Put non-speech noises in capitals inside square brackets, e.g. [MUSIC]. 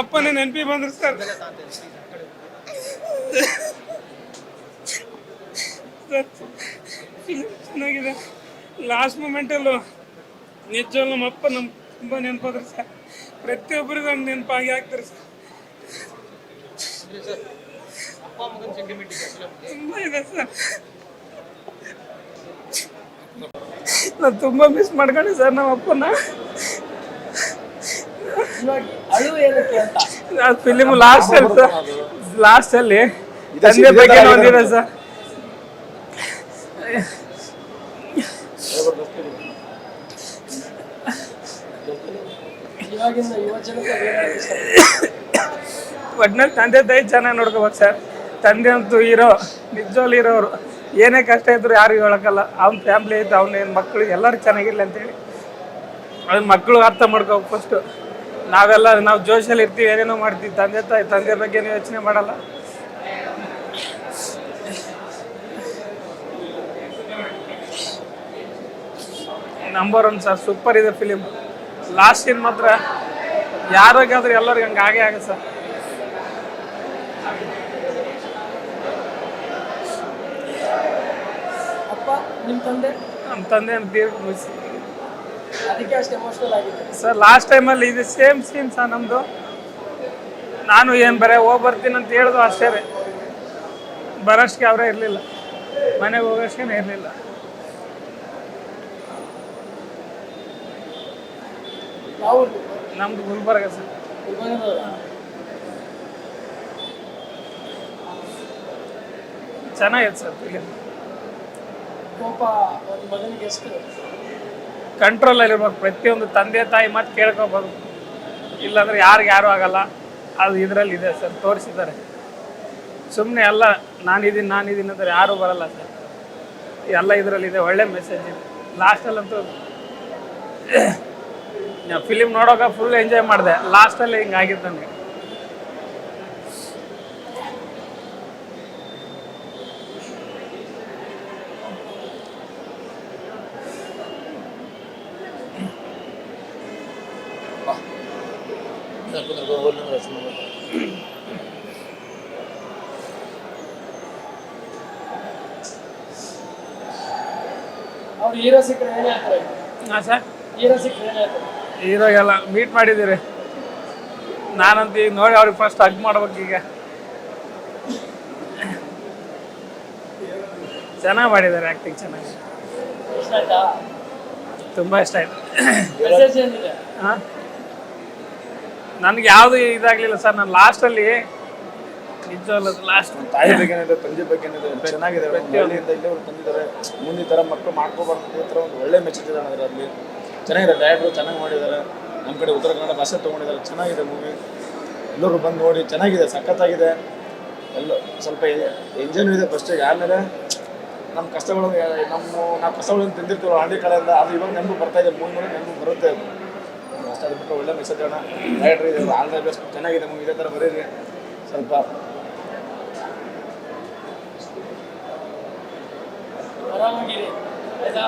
ಅಪ್ಪನೇ ನೆನಪಿ ಬಂದ್ರು ಸರ್. ಚೆನ್ನಾಗಿದೆ. ಲಾಸ್ಟ್ ಮೂಮೆಂಟಲ್ಲೂ ನಿಜವಾಗ್ಲೂ ನಮ್ಮ ಅಪ್ಪ ನಮ್ಗೆ ತುಂಬ ನೆನಪಾದ್ರು ಸರ್. ಪ್ರತಿಯೊಬ್ಬರಿಗೂ ಒಂದು ನೆನಪಾಗಿ ಹಾಕ್ತಾರೆ ಸರ್. ತುಂಬ ಇದೆ ಸರ್. ನಾನು ತುಂಬ ಮಿಸ್ ಮಾಡ್ಕೊಂಡೆ ಸರ್ ನಮ್ಮ ಅಪ್ಪನ ಫಿಲಿಮ್ ಲಾಸ್ಟ್ ಅಲ್ಲಿ ಸರ್. ಲಾಸ್ಟ್ ಅಲ್ಲಿ. ತಂದೆ ಬಗ್ಗೆ ಬಂದಿರ ಸರ್. ಒಟ್ನಲ್ಲಿ ತಂದೆ ತಾಯಿ ಚೆನ್ನಾಗಿ ನೋಡ್ಕೋಬೇಕು ಸರ್. ತಂದೆ ಅಂತೂ ಇರೋ ನಿಜವಾಗ್ಲೂ ಇರೋರು ಏನೇ ಕಷ್ಟ ಇದ್ರು ಯಾರಿಗೂ ಹೇಳಕ್ಕಲ್ಲ ಅವ್ನ ಫ್ಯಾಮ್ಲಿ ಐತೆ ಅವ್ನ ಏನು ಮಕ್ಕಳು ಎಲ್ಲರೂ ಚೆನ್ನಾಗಿರ್ಲಿ ಅಂತೇಳಿ. ಅದನ್ನ ಮಕ್ಕಳು ಅರ್ಥ ಮಾಡ್ಕೋಬೇಕು ಫಸ್ಟು ನಾವೆಲ್ಲ ನಾವು ಜೋಶಲ್ಲಿ ಇರ್ತೀವಿ ಏನೇನೋ ಮಾಡ್ತೀವಿ ತಂದೆ ತಾಯಿ ತಂದೆ ಬಗ್ಗೆ ಯೋಚನೆ ಮಾಡಲ್ಲ. ನಂಬರ್ ಒನ್ ಸರ್ ಸೂಪರ್ ಇದೆ ಫಿಲಿಮ್ ಲಾಸ್ಟ್ ಸೀನ್ ಮಾತ್ರ ಯಾರಿಗಾದ್ರೂ ಎಲ್ಲರಿಗೂ ಹಂಗೆ ಆಗೇ ಆಗುತ್ತೆ ಸರ್ ಅಪ್ಪ ನಿಮ್ಮ ತಂದೆ? ನಮ್ಮ ತಂದೆ ಅಂತ ದೀರ್ಘ ಮುಗಿಸಿ ಅದಕ್ಕೆ ಅಷ್ಟು ಎಮೋಷನಲ್ ಆಗಿದೆ ಸರ್ ಲಾಸ್ಟ್ ಟೈಮಲ್ಲಿ ಇದು ಸೇಮ್ ಸೀನ್ ಸರ್ ನಮ್ಮದು ನಾನು ಏನು ಬರೇ ಹೋಗಿ ಬರ್ತೀನಿ ಅಂತ ಹೇಳಿದ್ರು ಅಷ್ಟೇ ರೀ. ಬರೋಷ್ಟಕ್ಕೆ ಅವರೇ ಇರಲಿಲ್ಲ. ಮನೆಗೆ ಹೋಗೋಷ್ಟೇ ಇರಲಿಲ್ಲ. ನಮ್ದು ಗುಲ್ಬರ್ಗ ಸರ್. ಚೆನ್ನಾಗಿದೆ ಸರ್. ಫಿಲಿಮ್ ಕೋಪ ಒಂದು ಮಗನಿಗೆ ಎಷ್ಟು? ಕಂಟ್ರೋಲಲ್ಲಿರ್ಬೇಕು ಪ್ರತಿಯೊಂದು ತಂದೆ ತಾಯಿ ಮತ್ತೆ ಕೇಳ್ಕೊಬೋದು. ಇಲ್ಲಾಂದ್ರೆ ಯಾರಿಗೆ ಯಾರೂ ಆಗಲ್ಲ. ಅದು ಇದರಲ್ಲಿ ಇದೆ ಸರ್, ತೋರಿಸಿದ್ದಾರೆ. ಸುಮ್ಮನೆ ಎಲ್ಲ ನಾನಿದ್ದೀನಿ ನಾನಿದ್ದೀನಿ ಅಂದರೆ ಯಾರೂ ಬರಲ್ಲ ಸರ್. ಎಲ್ಲ ಇದರಲ್ಲಿದೆ ಒಳ್ಳೆ ಮೆಸೇಜ್ ಇದೆ. ಲಾಸ್ಟಲ್ಲಂತೂ ಫಿಲಿಮ್ [COUGHS] ನೋಡೋಕೆ ಫುಲ್ ಎಂಜಾಯ್ ಮಾಡಿದೆ. ಲಾಸ್ಟಲ್ಲಿ ಹಿಂಗಾಗಿತ್ತು ನನಗೆ ಅವ್ರು ಹೀರೋ ಸಿಕ್ಕರೆ ಏನ್ ಹೇಳ್ತಾರೆ ಹಾಂ ಸರ್. ಹೀರೋ ಸಿಕ್ಕರೆ ಏನ್ ಹೇಳ್ತಾರೆ ಹೀರೋಗೆಲ್ಲ ಮೀಟ್ ಮಾಡಿದ್ದೀರಿ. ನಾನಂತ ಈಗ ನೋಡಿ ಅವ್ರಿಗೆ ಫಸ್ಟ್ ಹಗ್ ಮಾಡ್ಬೇಕು ಈಗ. ಚೆನ್ನಾಗಿ ಮಾಡಿದ್ದಾರೆ ಆಕ್ಟಿಂಗ್ ಚೆನ್ನಾಗಿ. ಆಯ್ತಾ? ತುಂಬ ಇಷ್ಟ ಆಯ್ತು. ಮೆಸೇಜ್ ಏನಿದೆ? ಹಾಂ? ನನಗೆ ಯಾವುದು ಇದಾಗಲಿಲ್ಲ ಸರ್ ನಾನು ಲಾಸ್ಟಲ್ಲಿ ನಿಜವಲ್ಲ ಲಾಸ್ಟ್ ತಾಯಿ ಬಗ್ಗೆ ಏನಿದೆ ತಂದೆ ಬಗ್ಗೆ ಏನಿದೆ ಚೆನ್ನಾಗಿದೆ ಹಳ್ಳಿಯಿಂದ ಇಲ್ಲಿವರೆಗೆ ತಂದಿದ್ದಾರೆ. ಮುಂದೆ ಈ ಥರ ಮಕ್ಕಳು ಮಾಡ್ಕೋಬಾರ್ದು ಈ ಥರ ಒಂದು ಒಳ್ಳೆ ಮೆಸೇಜ್ ಇದೆ ಅದರಲ್ಲಿ ಚೆನ್ನಾಗಿದೆ ಡೈರೆಕ್ಟ್ರು ಚೆನ್ನಾಗಿ ಮಾಡಿದ್ದಾರೆ. ನಮ್ಮ ಕಡೆ ಉತ್ತರ ಕನ್ನಡ ಭಾಷೆ ತೊಗೊಂಡಿದ್ದಾರೆ ಚೆನ್ನಾಗಿದೆ ಮೂವಿ ಎಲ್ಲರೂ ಬಂದು ನೋಡಿ ಚೆನ್ನಾಗಿದೆ ಸಖತ್ತಾಗಿದೆ. ಎಲ್ಲ ಸ್ವಲ್ಪ ಎಂಜಾಯ್ನೂ ಇದೆ ಫಸ್ಟಿಗೆ ಆಮೇಲೆ ನಮ್ಮ ಕಷ್ಟಗಳು ನಮ್ಮ ನಾವು ಕಷ್ಟಗಳನ್ನು ತಿಂದಿರ್ತೀವಲ್ಲ ಹಳ್ಳಿ ಕಡೆಯಿಂದ ಅದು ಇವಾಗ ನೆನಪು ಬರ್ತಾ ಇದೆ ಮೂವಿ ನೋಡಿ ನೆನಪು ಬರುತ್ತೆ. ಅಷ್ಟೇ, ಅದು ಬಿಟ್ಟು ಒಳ್ಳೆ ಮೆಸೇಜ್ ಅಣ್ಣ. ರೈಡ್ರಿ ಇದೆ ದಿ ಬೆಸ್ಟ್ ಚೆನ್ನಾಗಿದೆ ಮೂವಿ ಇದೇ ಥರ ಬರೀರಿ. ಸ್ವಲ್ಪ ಆರಾಮಾಗಿರಿ. ಆಯ್ತಾ?